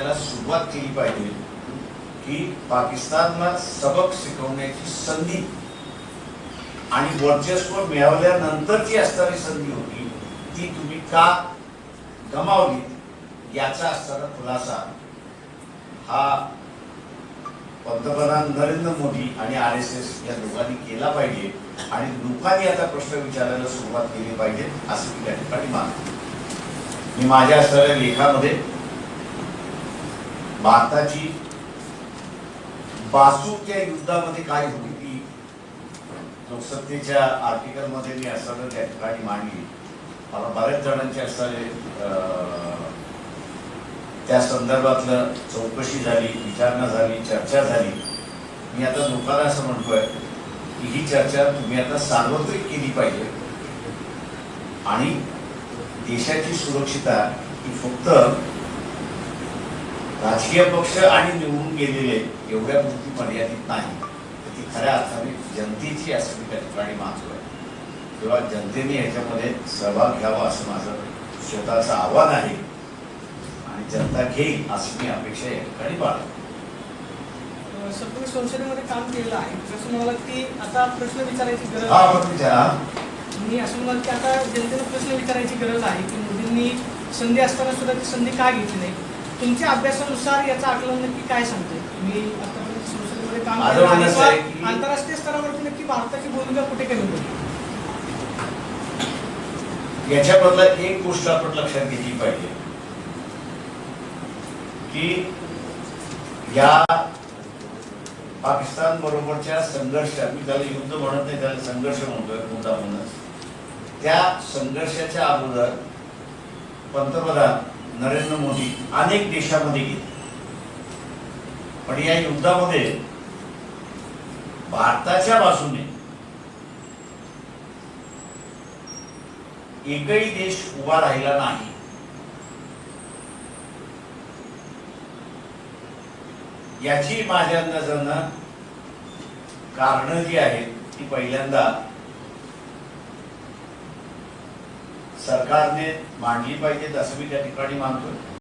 त्याला सुरुवात केली पाहिजे की पाकिस्तानला सबक शिकवण्याची संधी. आणि वर्चस्व मिळवल्यानंतरची असणारी संधी होती ती तुम्ही का गमावली? याचा असणारा खुलासा हा पंतप्रधान नरेंद्र मोदी आणि आर एस एस या दोघांनी केला पाहिजे. आणि लोकांनी आता प्रश्न विचारायला सुरुवात केली पाहिजे असं मी त्या ठिकाणी मानतो मी माझ्या असणाऱ्या लेखामध्ये भारताची बासू त्या युद्धामध्ये काय होती ती लोकसत्तेच्या आर्टिकलमध्ये मी असं त्या ठिकाणी मांडली मला बऱ्याच जणांचे असणारे त्या संदर्भातलं चौकशी झाली विचारणा झाली चर्चा झाली. मी आता लोकांना असं म्हणतोय की ही चर्चा तुम्ही आता सार्वत्रिक केली पाहिजे आणि देशाची सुरक्षिता ही फक्त राजकीय पक्ष आणि निवडून गेलेले एवढ्या पुरती मर्यादित नाही. तर ती खऱ्या अर्थाने जनतेची असं मी त्या ठिकाणी मानतोय तेव्हा जनतेने याच्यामध्ये सहभाग घ्यावा असं माझं स्वतःचं आव्हान आहे. आणि जनता घेईल अशी मी अपेक्षा या ठिकाणी बाळगतो. तुम्ही संसदेमध्ये काम केलेलं आहे. जसं म्हणाला की आता प्रश्न विचारायची गरज आहे. मी असं म्हणाल की आता जनतेला प्रश्न विचारायची गरज आहे की मोदींनी संधी असताना सुद्धा ती संधी का घेतली नाही? तुमच्या अभ्यासानुसार याचं आकलन नक्की काय सांगते? मी आतापर्यंत संसदेमध्ये काम केलं आंतरराष्ट्रीय स्तरावरती नक्की भारताची भूमिका कुठे कमी होती? याच्याबद्दल एक गोष्ट आपण लक्षात घेतली पाहिजे. की या पाकिस्तान बरोबरच्या संघर्ष मी त्याला युद्ध म्हणत नाही त्याला संघर्ष म्हणतोय मुद्दा म्हणून त्या संघर्षाच्या अगोदर पंतप्रधान नरेंद्र मोदी अनेक देशामध्ये गेले. पण या युद्धामध्ये भारताच्या बाजूने एकही देश उभा राहिला नाही. याची माझ्या अंदाजानं कारण जी आहेत ती पहिल्यांदा सरकारने मांडली पाहिजेत असं मी त्या ठिकाणी मानतो